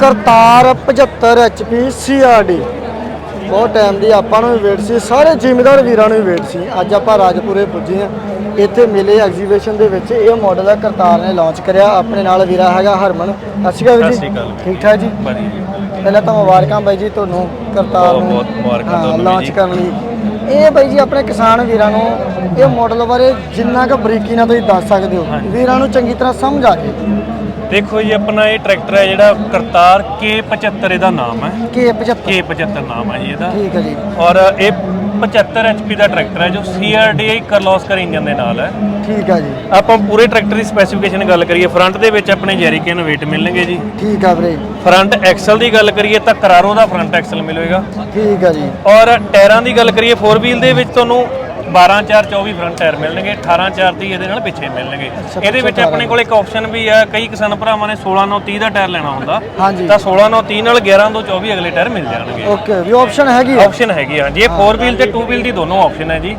Kartar 75 HP CRD ਬਹੁਤ time ਦੀ ਆਪਾਂ ਨੂੰ ਵੀ ਵੇਟ ਸੀ ਸਾਰੇ ਜ਼ਿਮੀਦਾਰ ਵੀਰਾਂ ਨੂੰ ਵੀ ਵੇਟ ਸੀ। ਅੱਜ ਆਪਾਂ ਰਾਜਪੁਰੇ ਪੁੱਜੇ ਆ ਇੱਥੇ ਮੇਲੇ ਐਗਜ਼ੀਬਿਸ਼ਨ ਦੇ ਵਿੱਚ ਇਹ ਮਾਡਲ ਆ ਕਰਤਾਰ ਨੇ ਲਾਂਚ ਕਰਿਆ। ਆਪਣੇ ਨਾਲ ਵੀਰਾ ਹੈਗਾ ਹਰਮਨ। ਸਤਿ ਸ਼੍ਰੀ ਅਕਾਲ ਸ਼੍ਰੀ ਜੀ ਵੀਰ। ਠੀਕ ਠਾਕ ਜੀ? ਪਹਿਲਾਂ ਤਾਂ ਮੁਬਾਰਕਾਂ ਬਾਈ ਜੀ ਤੁਹਾਨੂੰ ਕਰਤਾਰ ਨੂੰ। ਬਹੁਤ ਮੁਬਾਰਕਾਂ ਹਾਂ, ਤੁਹਾਨੂੰ ਵੀ ਲਾਂਚ। ਕਰਨ ਲਈ। ਇਹ ਬਾਈ ਜੀ ਆਪਣੇ ਕਿਸਾਨ ਵੀਰਾਂ ਨੂੰ ਇਹ ਮਾਡਲ ਬਾਰੇ ਜਿੰਨਾ ਕੁ ਬਰੀਕੀ ਨਾਲ ਤੁਸੀਂ ਦੱਸ ਸਕਦੇ ਹੋ। ਵੀਰਾਂ ਨੂੰ ਚੰਗੀ ਤਰ੍ਹਾਂ ਸਮਝ ਆ ਜੇ ਦੇਖੋ ਜੀ ਆਪਣਾ ਇਹ ਟਰੈਕਟਰ ਹੈ ਜਿਹੜਾ ਕਰਤਾਰ K75 ਇਹਦਾ ਨਾਮ ਹੈ। ਕੇ 75 K75 ਨਾਮ ਹੈ ਜੀ ਇਹਦਾ। ਠੀਕ ਹੈ ਜੀ। ਔਰ ਇਹ 75 HP ਦਾ ਟਰੈਕਟਰ ਹੈ ਜੋ CRDI ਕਰਲੋਸਕਰ ਇੰਜਨ ਦੇ ਨਾਲ ਹੈ। ਠੀਕ ਹੈ ਜੀ। ਆਪਾਂ ਪੂਰੇ ਟਰੈਕਟਰ ਦੀ ਸਪੈਸੀਫਿਕੇਸ਼ਨ ਗੱਲ ਕਰੀਏ ਫਰੰਟ ਦੇ ਵਿੱਚ ਆਪਣੇ ਜੈਰੀਕਨ ਵੇਟ ਮਿਲਣਗੇ ਜੀ। ਠੀਕ ਆ ਵੀਰੇ। ਫਰੰਟ ਐਕਸਲ ਦੀ ਗੱਲ ਕਰੀਏ ਤਾਂ ਕਰਾਰੋ ਦਾ ਫਰੰਟ ਐਕਸਲ ਮਿਲੇਗਾ। ਠੀਕ ਆ ਜੀ। ਔਰ ਟਾਇਰਾਂ ਦੀ ਗੱਲ ਕਰੀਏ 4 ਵੀਲ ਦੇ ਵਿੱਚ ਤੁਹਾਨੂੰ 12 4 24 ਫਰੰਟ ਟਾਇਰ ਮਿਲਣਗੇ 18 4 30 ਇਹਦੇ ਨਾਲ ਪਿੱਛੇ ਮਿਲਣਗੇ। ਇਹਦੇ ਵਿੱਚ ਆਪਣੇ ਕੋਲ ਇੱਕ ਆਪਸ਼ਨ ਵੀ ਆ ਕਈ ਕਿਸਾਨ ਭਰਾਵਾਂ ਨੇ 16 9 30 ਦਾ ਟਾਇਰ ਲੈਣਾ ਹੁੰਦਾ ਤਾਂ 16 9 30 ਨਾਲ 11 2 24 ਅਗਲੇ ਟਾਇਰ ਮਿਲ ਜਾਣਗੇ। ਓਕੇ ਵੀ ਆਪਸ਼ਨ ਹੈਗੀ ਆ? ਆਪਸ਼ਨ ਹੈਗੀ ਆ ਜੀ ਇਹ 4 ਵੀਲ ਤੇ 2 ਵੀਲ ਦੀ ਦੋਨੋਂ ਆਪਸ਼ਨ ਹੈ ਜੀ।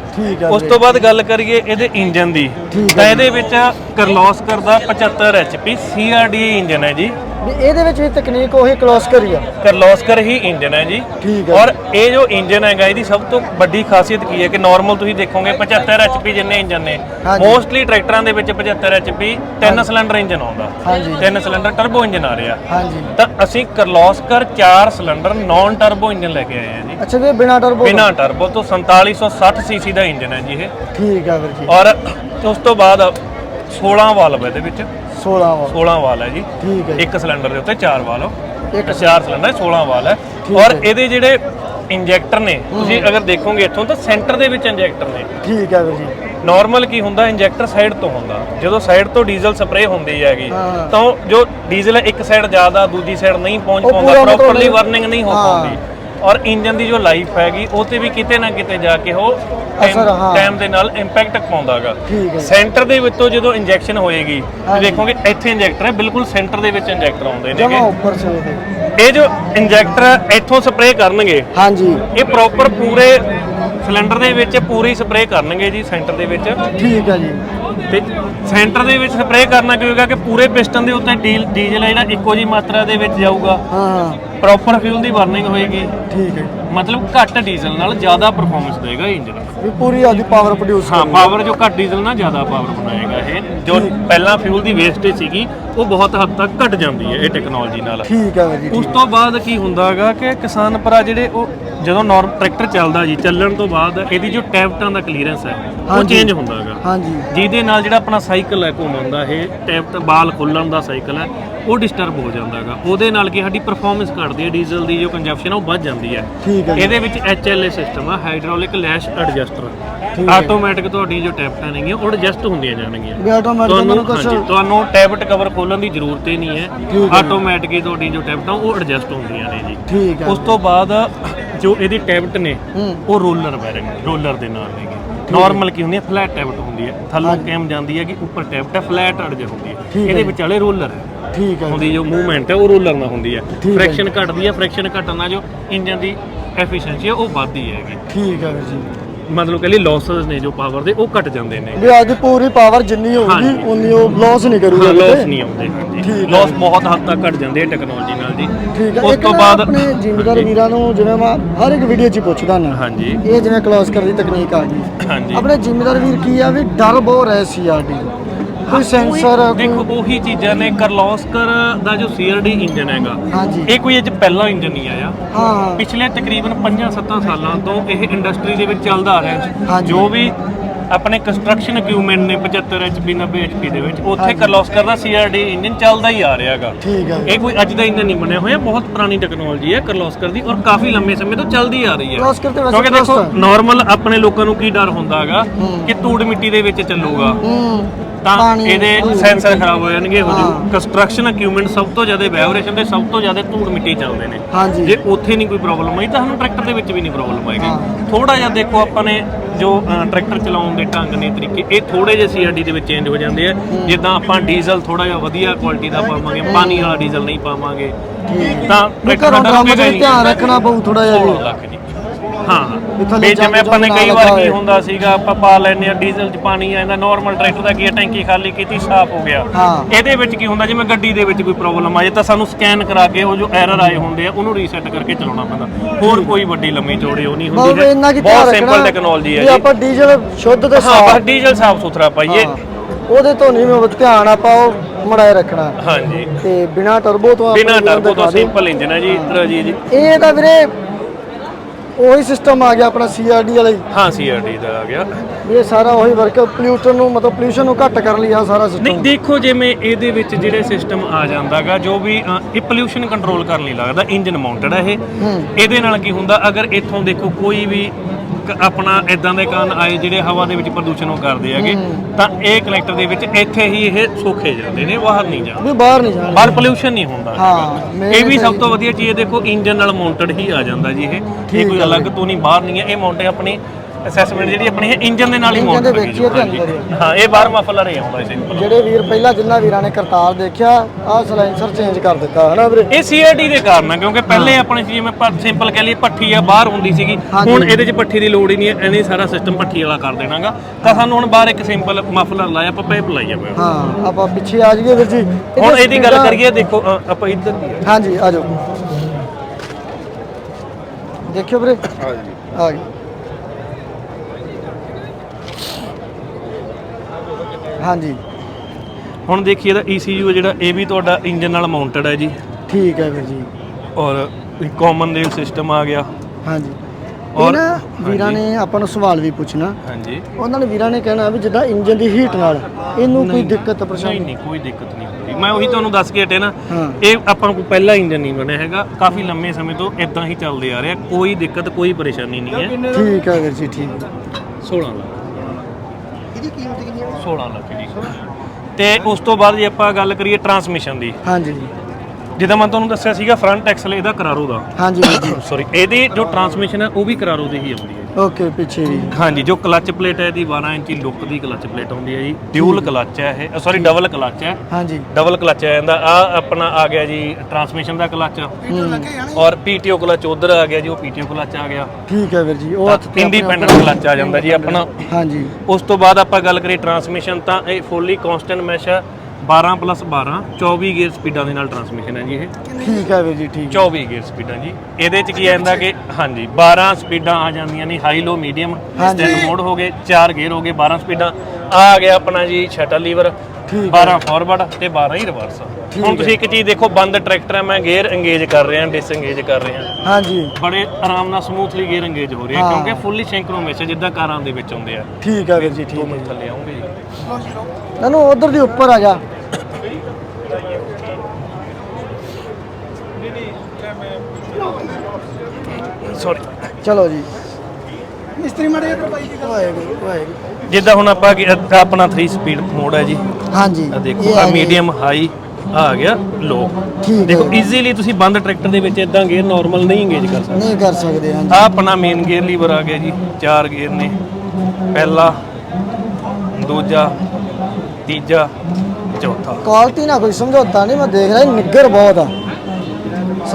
ਉਸ ਤੋਂ ਬਾਅਦ ਗੱਲ ਕਰੀਏ ਇਹਦੇ ਇੰਜਨ ਦੀ ਤਾਂ ਇਹਦੇ ਵਿੱਚ ਕਰਲੋਸਕਰ ਦਾ 75 HP CRDA ਇੰਜਨ ਹੈ ਜੀ। ਵੀ ਇਹਦੇ ਵਿੱਚ ਵੀ ਤਕਨੀਕ ਉਹੀ ਕਲੋਸ ਕਰੀ ਆ। ਕਰਲੋਸਕਰ ਹੀ ਇੰਜਨ ਹੈ ਜੀ। ਠੀਕ ਹੈ। ਔਰ ਇਹ ਜੋ ਇੰਜਨ ਹੈਗਾ ਇਹਦੀ ਸਭ ਤੋਂ ਵੱਡੀ ਖਾਸੀਅਤ ਕੀ ਹੈ ਕਿ ਨਾਰਮਲ ਤੁਸੀਂ ਦੇਖੋਗੇ 75 HP ਜਿੰਨੇ ਇੰਜਨ ਨੇ ਹਾਂਜੀ। ਮੋਸਟਲੀ ਟਰੈਕਟਰਾਂ ਦੇ ਵਿੱਚ 75 HP ਤਿੰਨ ਸਿਲੰਡਰ ਇੰਜਨ ਆਉਂਦਾ। ਹਾਂਜੀ। ਤਿੰਨ ਸਿਲੰਡਰ ਟਰਬੋ ਇੰਜਨ ਆ ਰਿਹਾ। ਹਾਂਜੀ। ਤਾਂ ਅਸੀਂ Kirloskar 4 cylinder non turbo engine ਲੈ ਕੇ ਆਏ ਹਾਂ ਜੀ। ਅੱਛਾ ਵੀ ਇਹ ਬਿਨਾ ਟਰਬੋ ਬਿਨਾ ਟਰਬੋ ਤੋਂ 4760 ਸੀਸੀ ਦਾ ਇੰਜਨ ਹੈ ਜੀ ਇਹ। ਠੀਕ ਆ ਵੀਰ ਜੀ। ਔਰ ਉਸ ਤੋਂ ਬਾਅਦ 16 ਵਾਲਵ ਇਹਦੇ ਵਿੱਚ। 16 ਵਾ 16 ਵਾਲ ਹੈ ਜੀ। ਠੀਕ ਹੈ ਜੀ। ਇੱਕ ਸਿਲੰਡਰ ਦੇ ਉੱਤੇ 4 ਵਾਲ ਇੱਕ ਇੱਕ ਚਾਰ ਸਿਲੰਡਰ 16 ਵਾਲ ਹੈ। ਠੀਕ ਔਰ ਹੈ। ਇਹਦੇ ਜਿਹੜੇ ਇੰਜੈਕਟਰ ਨੇ ਤੁਸੀਂ ਅਗਰ ਦੇਖੋਗੇ ਇੱਥੋਂ ਤਾਂ ਸੈਂਟਰ ਦੇ ਵਿੱਚ ਇੰਜੈਕਟਰ ਨੇ। ਠੀਕ ਵੀਰ ਜੀ। ਨਾਰਮਲ ਕੀ ਹੁੰਦਾ ਇੰਜੈਕਟਰ ਸਾਈਡ ਤੋਂ ਹੁੰਦਾ। ਜਦੋਂ ਸਾਈਡ ਤੋਂ ਡੀਜ਼ਲ ਸਪਰੇਅ ਹੁੰਦੀ ਹੈਗੀ ਹਾਂ। ਤਾਂ ਉਹ ਜੋ ਡੀਜ਼ਲ ਹੈ ਇੱਕ ਸਾਈਡ ਜ਼ਿਆਦਾ ਦੂਜੀ ਸਾਈਡ ਨਹੀਂ ਪਹੁੰਚ ਉਹ ਪਾਉਂਦਾ ਮਤਲਬ ਪ੍ਰੋਪਰਲੀ ਨਹੀਂ- ਵਰਨਿੰਗ ਨਹੀਂ ਹੋ ਹਾਂ। ਪਾਉਂਦੀ। ਔਰ ਇੰਜਨ ਦੀ ਜੋ ਲਾਈਫ ਹੈਗੀ ਉਹ ਤੇ ਵੀ ਕਿਤੇ ਨਾ ਕਿਤੇ ਜਾ ਕੇ ਉਹ ਅਸਰ, ਹਾਂ। ਟਾਈਮ ਦੇ ਨਾਲ ਇੰਪੈਕਟ ਪਾਉਂਦਾਗਾ। ਠੀਕ ਹੈ ਸੈਂਟਰ ਦੇ ਵਿੱਚੋਂ ਜਦੋਂ ਇੰਜੈਕਸ਼ਨ ਹੋਏਗੀ ਹਾਂਜੀ। ਦੇਖੋਗੇ ਇੱਥੇ ਇੰਜੈਕਟਰ ਹੈ ਬਿਲਕੁਲ ਸੈਂਟਰ ਦੇ ਵਿੱਚ ਇੰਜੈਕਟਰ ਆਉਂਦੇ ਜਮਾ ਨੇਗੇ ਉੱਪਰ ਸੇ ਉਹਦੇ। ਇਹ ਜੋ ਇੰਜੈਕਟਰ ਇੱਥੋਂ ਸਪਰੇਅ ਕਰਨਗੇ ਹਾਂਜੀ। ਇਹ ਪ੍ਰੋਪਰ ਪੂਰੇ ਸਿਲੰਡਰ ਦੇ ਵਿੱਚ ਪੂਰੀ ਸਪਰੇਅ ਕਰਨਗੇ ਜੀ ਸੈਂਟਰ ਦੇ ਵਿੱਚ। ਠੀਕ ਆ ਜੀ। ਤੇ ਸੈਂਟਰ ਦੇ ਵਿੱਚ ਸਪਰੇਅ ਕਰਨਾ ਕੀ ਹੋਏਗਾ ਕਿ ਪੂਰੇ ਪਿਸਟਨ ਦੇ ਉੱਤੇ ਡੀਲ- ਡੀਜ਼ਲ ਹੈ ਜਿਹੜਾ ਇੱਕੋ ਜੀ ਮਾਤਰਾ ਦੇ ਵਿੱਚ ਜਾਊਗਾ। ਹਾਂ। ਪ੍ਰੋਪਰ ਫਿਊਲ ਦੀ ਬਰਨਿੰਗ ਹੋਏਗੀ। ਠੀਕ ਹੈ ਮਤਲਬ ਘੱਟ ਡੀਜ਼ਲ ਨਾਲ ਜ਼ਿਆਦਾ ਪਰਫਾਰਮੈਂਸ ਦੇਗਾ ਇੰਜਨ ਵੀ ਪੂਰੀ ਆਦੀ ਪਾਵਰ ਪ੍ਰੋਡਿਊਸ ਹਾਂ ਪਾਵਰ ਜੋ ਘੱਟ ਡੀਜ਼ਲ ਨਾਲ ਜ਼ਿਆਦਾ ਪਾਵਰ ਬਣਾਏਗਾ ਇਹ। ਜੋ ਪਹਿਲਾਂ ਫਿਊਲ ਦੀ ਵੇਸਟੇਜ ਸੀਗੀ ਉਹ ਬਹੁਤ ਹੱਦ ਤੱਕ ਘਟ ਜਾਂਦੀ ਹੈ ਇਹ ਟੈਕਨੋਲੋਜੀ ਨਾਲ। ਠੀਕ ਵੀਰ ਜੀ ਉਸ ਤੋਂ ਬਾਅਦ ਕੀ ਹੁੰਦਾ ਹੈਗਾ ਕਿ ਕਿਸਾਨ ਭਰਾ ਜਿਹੜੇ ਉਹ ਜਦੋਂ ਨਾਰਮ ਟਰੈਕਟਰ ਚੱਲਦਾ ਜੀ ਚੱਲਣ ਤੋਂ ਬਾਅਦ ਇਹਦੀ ਜੋ ਟੈਪਟਾਂ ਦਾ ਕਲੀਅਰੈਂਸ ਹੈ ਉਹ। ਚੇਂਜ ਹੁੰਦਾ ਹੈਗਾ ਹਾਂਜੀ। ਜਿਹਦੇ ਨਾਲ ਜਿਹੜਾ ਆਪਣਾ ਸਾਈਕਲ ਹੈ ਘੁੰਮਣ ਦਾ ਇਹ ਟੈਪ ਬਾਲ ਖੁੱਲਣ ਦਾ ਸਾਈਕਲ ਹੈ ਉਹ ਡਿਸਟਰਬ ਹੋ ਜਾਂਦਾ ਹੈਗਾ ਉਹਦੇ ਨਾਲ ਕੀ ਸਾਡੀ ਪਰਫਾਰਮੈਂਸ ਘਟਦੀ ਹੈ ਡੀਜ਼ਲ ਦੀ ਜੋ ਕੰਜਪਸ਼ਨ ਹੈ ਉਹ ਵੱਧ ਜਾਂਦੀ ਹੈ। ਠੀਕ ਹੈ ਜੀ। ਇਹਦੇ ਵਿੱਚ HLA ਸਿਸਟਮ ਆ ਹਾਈਡ੍ਰੋਲਿਕ ਲੈਸ਼ ਐਡਜਸਟਰ ਹੈ। ਆਟੋਮੈਟਿਕ ਤੁਹਾਡੀ ਜੋ ਟੈਪਟਾਂ ਨੇਗੀਆਂ ਉਹ ਐਡਜਸਟ ਹੁੰਦੀਆਂ ਜਾਣਗੀਆਂ। ਵੀ ਆਟੋਮੈਟਿਕ ਤੁਹਾਨੂੰ ਮੈਨੂੰ ਕੁਛ ਹਾਂਜੀ ਤੁਹਾਨੂੰ ਟੈਬਟ ਕਵਰ ਖੋਲਣ ਦੀ ਜ਼ਰੂਰਤ ਹੀ ਨਹੀਂ ਹੈ। ਠੀਕ ਹੈ। ਆਟੋਮੈਟਿਕ ਹੀ ਤੁਹਾਡੀ ਜੋ ਟੈਬਟਾਂ ਉਹ ਐਡਜਸਟ ਹੁੰਦੀਆਂ ਨੇ ਜੀ। ਠੀਕ ਆ ਉਸ ਤੋਂ ਬਾਅਦ ਜੋ ਇਹਦੀ ਟੈਬਟ ਨੇ ਹੂੰ। ਉਹ ਰੋਲਰ ਬੈਰਿੰਗ ਰੋਲਰ ਦੇ ਨਾਲ ਹੈਗੀ ਨਾਰਮਲ ਕੀ ਹੁੰਦੀ ਹੈ? ਫਲੈਟ ਟੈਬਟ ਹੁੰਦੀ ਹੈ। ਥੱਲੋਂ ਕੈਮ ਜਾਂਦੀ ਹੈ ਕਿ ਉੱਪਰ ਟੈਬਟ ਹੈ ਫਲੈਟ ਅੜ ਜਾ ਹੁੰਦੀ ਹੈ। ਹੈ ਇਹਦੇ। ਵਿਚਾਲੇ ਰੋਲਰ ਹੈ। ਠੀਕ ਆ ਉਹਦੀ ਜੋ। ਮੂਵਮੈਂਟ ਹੈ ਉਹ ਰੋਲਰ ਨਾਲ ਹੁੰਦੀ ਹੈ। ਹੈ। ਫ੍ਰਿਕਸ਼ਨ ਘਟਦੀ ਹੈ ਫ੍ਰਿਕਸ਼ਨ ਘਟਣ ਨਾਲ ਜੋ ਇੰਜਨ ਦੀ ਐਫੀਸ਼ੀਐਂਸੀ ਹੈ ਉਹ ਵੱਧਦੀ ਹੈਗੀ। ਠੀਕ ਵੀਰ ਜੀ। ਮਤਲਬ ਕਿ ਲਈ ਲਾਸਸ ਨੇ ਜੋ ਪਾਵਰ ਦੇ ਉਹ ਘਟ ਜਾਂਦੇ ਨੇ। ਵੀ ਅੱਜ ਪੂਰੀ ਪਾਵਰ ਜਿੰਨੀ ਹੋਊਗੀ ਹਾਂਜੀ। ਉਨੀ ਉਹ ਲਾਸ ਨਹੀਂ ਕਰੂਗਾ ਲਾਸ। ਨਹੀਂ ਆਉਂਦੇ ਠੀਕ ਹੈ ਲਾਸ ਬਹੁਤ ਹੱਦ ਤੱਕ ਘਟ ਜਾਂਦੇ ਟੈਕਨੋਲੋਜੀ ਨਾਲ ਜੀ। ਠੀਕ ਹੈ ਉਸ ਤੋਂ ਬਾਅਦ ਆਪਣੇ ਜ਼ਿਮੀਦਾਰ ਵੀਰਾਂ ਨੂੰ ਜਿਵੇਂ ਮੈਂ ਹਰ ਇੱਕ ਵੀਡੀਓ 'ਚ ਹੀ ਪੁੱਛਦਾ ਨਾ ਹਾਂਜੀ। ਇਹ ਜਿਵੇਂ ਕਲੋਸ ਕਰਨ ਦੀ ਤਕਨੀਕ ਆ ਗਈ। ਹਾਂਜੀ। ਆਪਣੇ ਜ਼ਿਮੀਦਾਰ ਵੀਰ ਕੀ ਆ ਵੀ ਡਰ ਬਹੁਤ ਰਹੇ ਸੀਆਰਡੀ ਕੋਈ ਸੈਂਸਰ ਦੇਖੋ ਉਹੀ ਚੀਜ਼ਾਂ ਨੇ ਕਰਲੋਸਕਰ ਦਾ ਜੋ ਸੀਆਰਡੀ ਇੰਜਨ ਹੈਗਾ ਹਾਂਜੀ। ਇਹ ਕੋਈ ਅੱਜ ਪਹਿਲਾ ਇੰਜਨ ਨਹੀਂ ਆਇਆ। ਹਾਂ। ਪਿਛਲੇ ਤਕਰੀਬਨ 5-7 ਸਾਲਾਂ ਤੋਂ ਇਹ ਇੰਡਸਟਰੀ ਦੇ ਵਿੱਚ ਚੱਲਦਾ ਆ ਰਿਹਾ। ਜੋ ਵੀ ਆਪਣੇ ਕੰਸਟਰਕਸ਼ਨ ਇਕਵਿਪਮੈਂਟ ਨੇ 75 ਐਚਪੀ 90 ਐਚਪੀ ਦੇ ਵਿੱਚ ਉੱਥੇ ਕਰਲੋਸਕਰ ਦਾ ਸੀਆਰਡੀ ਇੰਜਨ ਚੱਲਦਾ ਹੀ ਆ ਰਿਹਾ ਹੈਗਾ। ਠੀਕ ਹੈ ਇਹ ਕੋਈ ਅੱਜ ਦਾ ਇੰਜਨ ਨਹੀਂ ਬਣਿਆ ਹੋਇਆ ਬਹੁਤ ਪੁਰਾਣੀ ਟੈਕਨੋਲੋਜੀ ਹੈ ਕਰਲੋਸਕਰ ਦੀ ਔਰ ਕਾਫੀ ਲੰਮੇ ਸਮੇਂ ਤੋਂ ਚੱਲਦੀ ਆ ਰਹੀ ਹੈ। ਵੈਸੇ ਕਿਉਂਕਿ ਦੇਖੋ। ਨਾਰਮਲ ਆਪਣੇ ਲੋਕਾਂ ਨੂੰ ਕੀ ਡਰ ਹੁੰਦਾ ਹੈਗਾ। ਕਿ ਧੂੜ ਮਿੱਟੀ ਦੇ ਵਿੱਚ ਚੱਲੂਗਾ। ਹੂੰ ਤਾਂ ਪਾਣੀ, ਇਹਦੇ ਸੈਂਸਰ ਖਰਾਬ ਹੋ ਜਾਣਗੇ ਹੋ। ਜੂ ਕੰਸਟਰਕਸ਼ਨ ਇਕਵਿਪਮੈਂਟ ਸਭ ਤੋਂ ਜ਼ਿਆਦਾ ਵਾਈਬ੍ਰੇਸ਼ਨ ਦੇ ਸਭ ਤੋਂ ਜ਼ਿਆਦਾ ਧੂੜ ਮਿੱਟੀ ਚੱਲਦੇ ਨੇ। ਹਾਂਜੀ। ਜੇ ਉੱਥੇ ਨਹੀਂ ਕੋਈ ਪ੍ਰੋਬਲਮ ਆਈ ਤਾਂ ਸਾਨੂੰ ਟਰੈਕਟਰ ਦੇ ਵਿੱਚ ਵੀ ਨਹੀਂ ਪ੍ਰੋਬਲਮ ਆਏਗੀ। ਥੋੜਾ ਜਿਹਾ ਦੇਖੋ ਆਪਾਂ ਨੇ ਜੋ ਟਰੈਕਟਰ ਚਲਾਉਣ ਦੇ ਢੰਗ ਨੇ ਤਰੀਕੇ ਇਹ ਥੋੜੇ ਜਿਹੇ ਸੀਆਰਡੀ ਦੇ ਵਿੱਚ ਚੇਂਜ ਹੋ ਜਾਂਦੇ ਆ। ਜਿੱਦਾਂ ਆਪਾਂ ਡੀਜ਼ਲ ਥੋੜਾ ਜਿਹਾ ਵਧੀਆ ਕੁਆਲਿਟੀ ਦਾ ਪਾਵਾਂਗੇ ਪਾਣੀ ਵਾਲਾ ਡੀਜ਼ਲ ਨਹੀਂ ਪਾਵਾਂਗੇ ਤਾਂ ਘਰੋਂ ਦਾ ਧਿਆਨ ਰੱਖਣਾ ਪਊ ਥੋੜਾ ਜਿਹਾ 16 ਵੀ ਲੱਖ ਜੀ। ਹਾਂ। ਵੀ ਜਿਵੇਂ ਆਪਾਂ ਨੇ ਕਈ ਵਾਰ ਕੀ। ਹੁੰਦਾ ਸੀਗਾ ਆਪਾਂ ਪਾ ਲੈਨੇ ਆ ਡੀਜ਼ਲ ਚ ਪਾਣੀ ਆ ਜਾਂਦਾ ਨਾਰਮਲ ਟਰੈਕਟਰ ਦਾ ਕੀ ਟੈਂਕੀ ਖਾਲੀ ਕੀਤੀ ਸਾਫ਼ ਹੋ ਗਿਆ। ਹਾਂ। ਇਹਦੇ ਵਿੱਚ ਕੀ ਹੁੰਦਾ ਜਿਵੇਂ ਗੱਡੀ ਦੇ ਵਿੱਚ ਕੋਈ ਪ੍ਰੋਬਲਮ ਆ ਜਾਏ ਤਾਂ ਸਾਨੂੰ ਸਕੈਨ ਕਰਾ ਕੇ ਉਹ ਜੋ ਐਰਰ ਆਏ ਹੁੰਦੇ ਆ ਉਹਨੂੰ ਰੀਸੈਟ ਕਰਕੇ ਚਲਾਉਣਾ ਪੈਂਦਾ। ਹੋਰ ਕੋਈ ਵੱਡੀ ਲੰਮੀ ਚੌੜੀ ਉਹ ਨਹੀਂ ਹੁੰਦੀ ਕੀ ਬਹੁਤ ਸਿੰਪਲ ਟੈਕਨੋਲੋਜੀ ਹੈ ਜੀ। ਆਪਾਂ ਡੀਜ਼ਲ ਸ਼ੁੱਧ ਤੇ ਹਾਂ ਸਾਫ਼ ਬਸ ਡੀਜ਼ਲ ਸਾਫ਼ ਸੁਥਰਾ ਪਾਈਏ। ਹਾਂ, ਉਹਦੇ ਤੋਂ ਨਹੀਂ ਮੈਂ ਧਿਆਨ ਆਪਾਂ ਉਹ ਮੜਾਏ ਰੱਖਣਾ। ਹਾਂਜੀ। ਤੇ ਬਿਨਾ ਟਰਬੋ ਤੋਂ ਬਿਨਾ ਟਰਬੋ ਤੋਂ। ਸਿੰਪਲ ਇੰਜਨ ਹੈ ਜੀ ਜੀ ਜੀ। ਇਹ ਤਾਂ ਵੀਰੇ ਉਹੀ ਸਿਸਟਮ ਆ ਗਿਆ ਆਪਣਾ ਸੀਆਰਡੀ ਵਾਲਾ ਹੀ। ਹਾਂ ਸੀਆਰਡੀ ਦਾ ਆ ਗਿਆ। ਵੀ ਇਹ ਸਾਰਾ ਉਹੀ ਵਰਕ ਪੋਲਿਊਸ਼ਨ ਨੂੰ ਮਤਲਬ ਪੋਲਿਊਸ਼ਨ ਨੂੰ ਘੱਟ ਕਰਨ ਲਈ ਆ ਸਾਰਾ ਨਹੀਂ ਸਿਸਟਮ ਦੇਖੋ ਜਿਵੇਂ ਇਹਦੇ ਵਿੱਚ ਜਿਹੜੇ ਸਿਸਟਮ ਆ ਜਾਂਦਾਗਾ ਜੋ ਵੀ ਅ, ਇਹ ਪੋਲਿਊਸ਼ਨ ਕੰਟਰੋਲ ਕਰਨ ਲਈ ਲੱਗਦਾ ਇੰਜਨ ਮਾਊਂਟਡ ਹੈ ਇਹ। ਇਹਦੇ ਨਾਲ ਕੀ ਹੁੰਦਾ ਅਗਰ ਇੱਥੋਂ ਦੇਖੋ ਕੋਈ ਵੀ ਆਪਣਾ ਇਦਾਂ ਦੇ ਕਾਰਨ ਆਏ ਜਿਹੜੇ ਹਵਾ ਦੇ ਵਿੱਚ ਪ੍ਰਦੂਸ਼ਣ ਉਹ ਕਰਦੇ ਹੈਗੇ ਤਾਂ ਇਹ ਕਨੈਕਟਰ ਦੇ ਵਿੱਚ ਇੱਥੇ ਹੀ ਇਹ ਸੋਖੇ ਜਾਂਦੇ ਨੇ ਬਾਹਰ ਨਹੀਂ ਜਾਂਦੇ। ਵੀ ਬਾਹਰ ਨਹੀਂ ਜਾਣਾ ਬਾਹਰ ਪੋਲਿਊਸ਼ਨ ਨਹੀਂ ਹੁੰਦਾ। ਹਾਂ, ਇਹ ਵੀ ਸਭ ਤੋਂ ਵਧੀਆ ਚੀਜ਼ ਦੇਖੋ ਇੰਜਨ ਨਾਲ ਮਾਊਂਟਡ ਹੀ ਆ ਜਾਂਦਾ ਜੀ ਇਹ। ਇਹ ਕੋਈ ਅਲੱਗ ਤੋਂ ਨਹੀਂ ਬਾਹਰ ਨਹੀਂ ਹੈ। ਇਹ ਮਾਊਂਟ ਆਪਣੀ ਅਸੈਸਮੈਂਟ ਜਿਹੜੀ ਆਪਣੀ ਹੈ ਇੰਜਨ ਦੇ ਨਾਲ ਹੀ ਮਾਊਂਟ ਦੇ ਵਿੱਚ ਹੀ ਤੇ। ਅੰਦਰ ਹੀ। ਹਾਂ ਇਹ ਬਾਹਰ ਮਫਲਰ ਹੀ ਆਉਂਦਾ ਸਿੰਪਲ ਜਿਹੜੇ ਵੀਰ ਪਹਿਲਾਂ ਜਿੰਨਾ ਵੀਰਾਂ ਨੇ ਕਰਤਾਰ ਦੇਖਿਆ ਆਹ ਸਲਾਈਂਸਰ ਚੇਂਜ ਕਰ ਦਿੱਤਾ ਹਨਾ ਵੀਰੇ? ਇਹ ਸੀਆਰਡੀ ਦੇ ਕਾਰਨ ਆ ਕਿਉਂਕਿ ਪਹਿਲੇ ਆਪਣੇ ਸੀ ਜਿਵੇਂ ਸਿੰਪਲ ਕਹਿ ਲਈਏ ਪੱਠੀ ਆ ਬਾਹਰ ਹੁੰਦੀ ਸੀਗੀ। ਹਾਂਜੀ। ਹੁਣ ਇਹਦੇ 'ਚ ਪੱਠੀ ਦੀ ਲੋੜ ਹੀ ਨਹੀਂ ਹੈ ਇਹਨੇ ਸਾਰਾ ਸਿਸਟਮ ਪੱਠੀ ਵਾਲਾ ਕਰ ਦੇਣਾਗਾ। ਤਾਂ ਸਾਨੂੰ ਹੁਣ ਬਾਹਰ ਇੱਕ ਸਿੰਪਲ ਮਫਲਰ ਲਾਇਆ ਆਪਾਂ ਪਾਈਪ ਲਾਈਆ ਪਿਆ ਹਾਂ ਆਪਾਂ ਪਿੱਛੇ ਆ ਜਾਈਏ ਵੀਰ ਜੀ। ਹੁਣ ਇਹਦੀ ਗੱਲ ਕਰੀਏ ਦੇਖੋ ਅ, ਆਪਾਂ ਇੱਧਰ ਦੀ ਆ। ਹਾਂਜੀ ਆ ਜਾਓ। ਦੇਖਿਓ ਵੀਰੇ। ਆ ਗਈ। ਹਾਂਜੀ। ਹੁਣ ਦੇਖੀਏ ਇਹਦਾ ECU ਜਿਹੜਾ ਇਹ ਵੀ ਤੁਹਾਡਾ ਇੰਜਨ ਨਾਲ ਮਾਊਂਟਡ ਹੈ ਜੀ। ਠੀਕ ਹੈ ਵੀਰ ਜੀ। ਔਰ ਕਾਮਨ ਰੇਲ ਸਿਸਟਮ ਆ ਗਿਆ। ਹਾਂਜੀ। ਔਰ- ਵੀਰਾਂ ਨੇ ਆਪਾਂ ਨੂੰ ਸਵਾਲ ਵੀ ਪੁੱਛਣਾ। ਹਾਂਜੀ। ਉਹਨਾਂ ਨੇ ਵੀਰਾਂ ਨੇ ਕਹਿਣਾ ਵੀ ਜਿੱਦਾਂ ਇੰਜਨ ਦੀ ਹੀਟ ਨਾਲ ਇਹਨੂੰ ਕੋਈ ਦਿੱਕਤ ਨਹੀਂ ਪਰੇਸ਼ਾਨੀ? ਨਹੀਂ ਕੋਈ ਦਿੱਕਤ ਨਹੀਂ ਹੁੰਦੀ। ਮੈਂ ਉਹੀ ਤੁਹਾਨੂੰ ਦੱਸ ਕੇ ਹਟੇ ਨਾ। ਹਾਂ। ਇਹ ਆਪਾਂ ਨੂੰ ਕੋਈ ਪਹਿਲਾ ਇੰਜਨ ਨਹੀਂ ਬਣਿਆ ਹੈਗਾ। ਕਾਫੀ ਲੰਮੇ ਸਮੇਂ ਤੋਂ ਇਦਾਂ ਹੀ ਚੱਲਦੇ ਆ ਰਿਹਾ। ਕੋਈ ਦਿੱਕਤ ਕੋਈ ਪਰੇਸ਼ਾਨੀ ਨਹੀਂ ਹੈ। ਠੀਕ ਹੈ ਵੀਰ ਜੀ ਠੀਕ। 16 ਲੱਖ। ਇਹਦੀ ਕੀਮਤ ਕਿੰਨੀ ਹੈ 16 ਲੱਖ ਜੀ। ਤੇ ਉਸ ਤੋਂ ਬਾਅਦ ਜੇ ਆਪਾਂ ਗੱਲ ਕਰੀਏ ਟਰਾਂਸਮਿਸ਼ਨ ਦੀ ਹਾਂਜੀ ਜਿੱਦਾਂ ਮੈਂ ਤੁਹਾਨੂੰ ਦੱਸਿਆ ਸੀਗਾ ਫਰੰਟ ਐਕਸਲ ਇਹਦਾ ਕਰਾਰੋ ਦਾ। ਹਾਂਜੀ ਵੀਰ ਜੀ ਸੌਰੀ ਇਹਦੀ ਜੋ ਟਰਾਂਸਮਿਸ਼ਨ ਹੈ ਉਹ ਵੀ ਕਰਾਰੋ ਦੀ ਹੀ ਆਉਂਦੀ ਹੈ। ਓਕੇ ਪਿੱਛੇ ਵੀ ਹਾਂਜੀ ਜੋ ਕਲੱਚ ਪਲੇਟ ਹੈ ਇਹਦੀ 12 ਇੰਚੀ ਲੁੱਕ ਦੀ ਕਲੱਚ ਪਲੇਟ ਹੁੰਦੀ ਹੈ ਜੀ। ਡਿਊਲ ਕਲੱਚ ਹੈ। ਇਹ। ਸੌਰੀ ਡਬਲ ਕਲੱਚ ਹੈ। ਹਾਂਜੀ। ਡਬਲ ਕਲੱਚ ਆ ਜਾਂਦਾ ਆ ਆਪਣਾ ਆ ਗਿਆ ਜੀ ਟਰਾਂਸਮਿਸ਼ਨ ਦਾ ਕਲੱਚ ਔਰ ਪੀਟੀਓ ਕਲੱਚ ਉਧਰ ਆ ਗਿਆ ਜੀ ਉਹ ਪੀਟੀਓ ਕਲੱਚ ਆ ਗਿਆ। ਠੀਕ ਹੈ ਵੀਰ ਜੀ ਉਹ ਹੱਥ ਤੇ ਆਪਣੇ ਇੰਡੀਪੈਂਡੈਂਟ ਕਲੱਚ ਆ ਜਾਂਦਾ ਜੀ ਆਪਣਾ। ਹਾਂਜੀ। ਉਸ ਤੋਂ ਬਾਅਦ ਆਪਾਂ ਗੱਲ ਕਰੀਏ ਟਰਾਂਸਮਿਸ਼ਨ ਤਾਂ ਇਹ ਫੁੱਲੀ ਕਨਸਟੈਂਟ ਮੈਸ਼ ਹੈ। 12 12 24 ਗੇਅਰ ਸਪੀਡਾਂ ਦੇ ਨਾਲ ਟਰਾਂਸਮਿਸ਼ਨ ਹੈ ਜੀ ਇਹ। ਠੀਕ ਹੈ ਵੀਰ ਜੀ ਠੀਕ 24 ਗੇਅਰ ਸਪੀਡਾਂ ਜੀ। ਇਹਦੇ ਚ ਕੀ ਆਂਦਾ ਕਿ ਹਾਂਜੀ 12 ਸਪੀਡਾਂ ਆ ਜਾਂਦੀਆਂ ਨੇ high low medium. Stand mode ਹੋ ਗਏ 4 ਗੇਅਰ ਹੋ ਗਏ 12 ਸਪੀਡਾਂ ਆ ਆ ਗਿਆ ਆਪਣਾ ਜੀ ਸ਼ਟਲ ਲੀਵਰ ਠੀਕ 12 ਫਾਰਵਰਡ ਤੇ 12 ਹੀ ਰਿਵਰਸ ਹੁਣ ਤੁਸੀਂ ਇੱਕ ਚੀਜ਼ ਦੇਖੋ ਬੰਦ ਟਰੈਕਟਰ ਹੈ ਮੈਂ ਗੇਅਰ ਇੰਗੇਜ ਕਰ ਰਿਹਾ ਡਿਸੰਗੇਜ ਕਰ ਰਿਹਾ। ਹਾਂਜੀ। ਬੜੇ ਆਰਾਮ ਨਾਲ ਸਮੂਥਲੀ ਗੇਅਰ ਇੰਗੇਜ ਹੋ ਰਿਹਾ। ਕਿਉਂਕਿ ਫੁੱਲੀ ਸਿੰਕਰੋਮੇਸ਼ ਜਿੱਦਾਂ ਕਾਰਾਂ ਦੇ ਵਿੱਚ ਹੁੰਦੇ ਆ। ਠੀਕ ਹੈ ਵੀਰ ਜੀ ਠੀਕ ਹੈ। ਥੱਲੇ ਆਉਂਗੇ ਜੀ। ਨਾਨੂੰ ਉਧਰ ਦੀ ਉੱਪਰ ਆ ਜਾ। ਸੌਰੀ ਚਲੋ ਜੀ। ਮਿਸਤਰੀ ਮੜੇ ਇੱਧਰ ਬਾਈ ਜੀ ਵਾਹਿਗੁਰੂ ਵਾਹਿਗੁਰੂ। ਜਿੱਦਾਂ ਹੁਣ ਆਪਾਂ ਕੀ- ਆਪਣਾ 3 ਸਪੀਡ ਮੋਡ ਹੈ ਜੀ। ਹਾਂਜੀ। ਆ ਦੇਖੋ ਇਹ ਆ। ਮੀਡੀਅਮ ਹਾਈ ਆ ਗਿਆ ਲੋ ਠੀਕ ਹੈ ਦੇਖੋ ਈਜ਼ੀਲੀ ਤੁਸੀਂ ਬੰਦ ਟਰੈਕਟਰ ਦੇ ਵਿੱਚ ਇਦਾਂ ਗੇਅਰ ਨਾਰਮਲ ਨਹੀਂ ਇੰਗੇਜ ਕਰ ਸਕਦੇ। ਨਹੀਂ ਕਰ ਸਕਦੇ ਹਾਂਜੀ। ਆ ਆਪਣਾ ਮੇਨ ਗੇਅਰ ਲੀਵਰ ਆ ਗਿਆ ਜੀ ਚਾਰ ਗੇਅਰ ਨੇ। ਪਹਿਲਾ ਦੂਜਾ ਤੀਜਾ ਚੌਥਾ। ਕੁਆਲਿਟੀ ਨਾਲ ਕੋਈ ਸਮਝੌਤਾ ਨਹੀਂ ਮੈਂ ਦੇਖ ਰਿਹਾ ਨਿੱਗਰ ਬਹੁਤ ਆ।